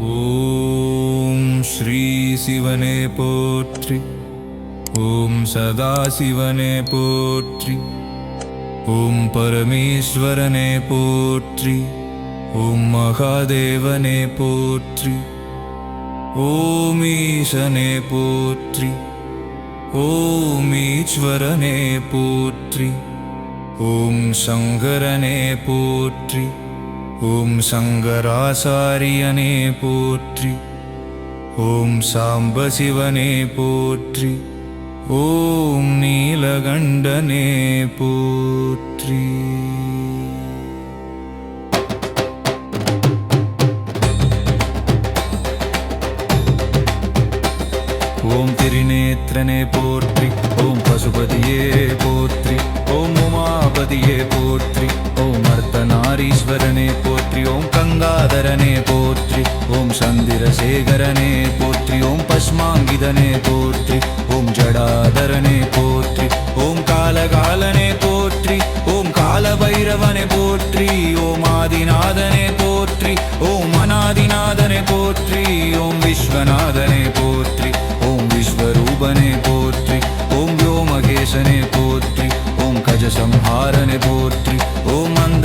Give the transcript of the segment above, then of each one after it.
ஓம் ஸ்ரீ சிவனே போற்றி. ஓம் சதாசிவனே போற்றி. ஓம் பரமேஸ்வரனே போற்றி. ஓம் மகாதேவனே போற்றி. ஓம் ஈசனே போற்றி. ஓம் ஈஸ்வரனே போற்றி. ஓம் சங்கரனே போற்றி. ஓம் சங்கராசாரியனே போற்றி. ஓம் சாம்பசிவனே போற்றி. ஓம் நீலகண்டனே போற்றி. ஓம் திருநேத்திரனே போற்றி. ஓம் பசுபதியே போற்றி. ஓம் உமாபதியே போற்றி. ஓம் அர்த்தநாரீஸ்வரனே போற்றி ஓம் கங்காதரனே போற்றி ஓம் சந்திரசேகரனே போற்றி ஓம் பஸ்மாங்கிதனே போற்றி ஓம் ஜடாதரனே போற்றி ஓம் காலகாலனே போற்றி ஓம் காலபைரவனே போற்றி ஓம் ஆதிநாதனே போற்றி ஓம் அநாதிநாதனே போற்றி ஓம் விஸ்வநாதனே போற்றி ஓம் விஸ்வரூபனே போற்றி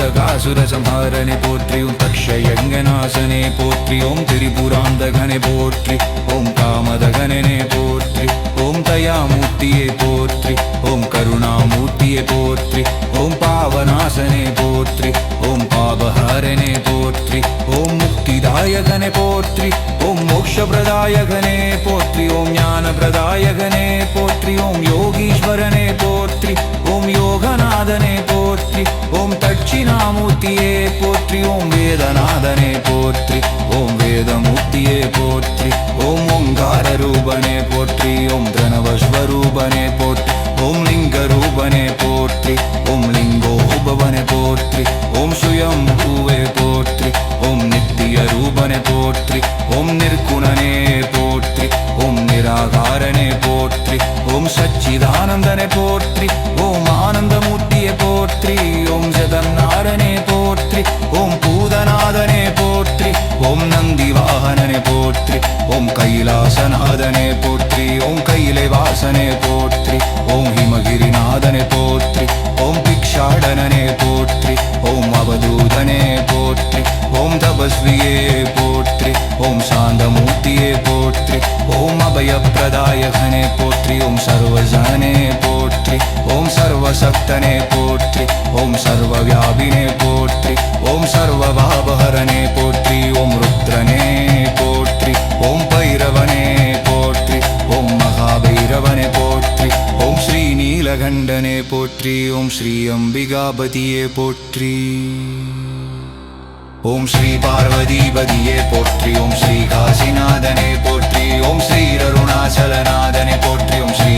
மதகாசுரசம்ஹாரனை போற்றி உம் தக்ஷயங்கநாசனே போற்றி ஓம் திரிபுராந்தகனை போற்றி ஓம் காமதகனே போற்றி ஓம் தயாமூர்த்தியே போற்றி ஓம் கருணாமூர்த்தியே போற்றி ஓம் பாவநாசனே போற்றி ஓம் பாபஹாரனே போற்றி ஓம் முக்திதாயகனே போற்றி ஓம் மோக்ஷபிரதாயகனே போற்றி ஓம் ஞானபிரதாயகனே போற்றி ஓம் யோகீஸ்வரனே போற்றி போற்றி ஓம் வேதநாதனே போற்றி ஓம் வேதமூர்த்தியே போற்றி ஓம் ஓங்கார ரூபனே போற்றி ஓம் தனவஸ்வரூபனே போற்றி ஓம் லிங்க ரூபனே போற்றி ஓம் லிங்கோ பவனே போற்றி ஓம் சுயம் பூவே போற்றி ஓம் நித்திய ரூபனே போற்றி ஓம் நிற்குணனே போற்றி ஓம் நிராகாரனே போற்றி ஓம் சச்சிதானந்தனே போற்றி ஓம் ஆனந்தமூர்த்தியே போற்றி நாசநாதனே போற்றி ஓம் கையிலே வாசனே போற்றி ஓம் ஹிமகிரிநாதனே போற்றி ஓம் பிக்ஷாடனனே போற்றி ஓம் அவதூதனே போற்றி ஓம் தபஸ்வியே போற்றி ஓம் சாந்தமூர்த்தியே போற்றி ஓம் அபயப்பிரதாயகனே போற்றி ஓம் சர்வஜனே போற்றி ஓம் சர்வசக்தனே போற்றி ஓம் சர்வவியாபினே போற்றி ஓம் சர்வபாபஹரனே போற்றி ஓம் ருத்ரனே நீலகண்டனே போற்றி ஓம் ஸ்ரீ அம்பிகாபதியே போற்றி. ஓம் ஸ்ரீ பார்வதிபதியே போற்றி ஓம் ஸ்ரீ காசிநாதனே போற்றி ஓம் ஸ்ரீ அருணாச்சலநாதனே போற்றி ஓம் ஸ்ரீ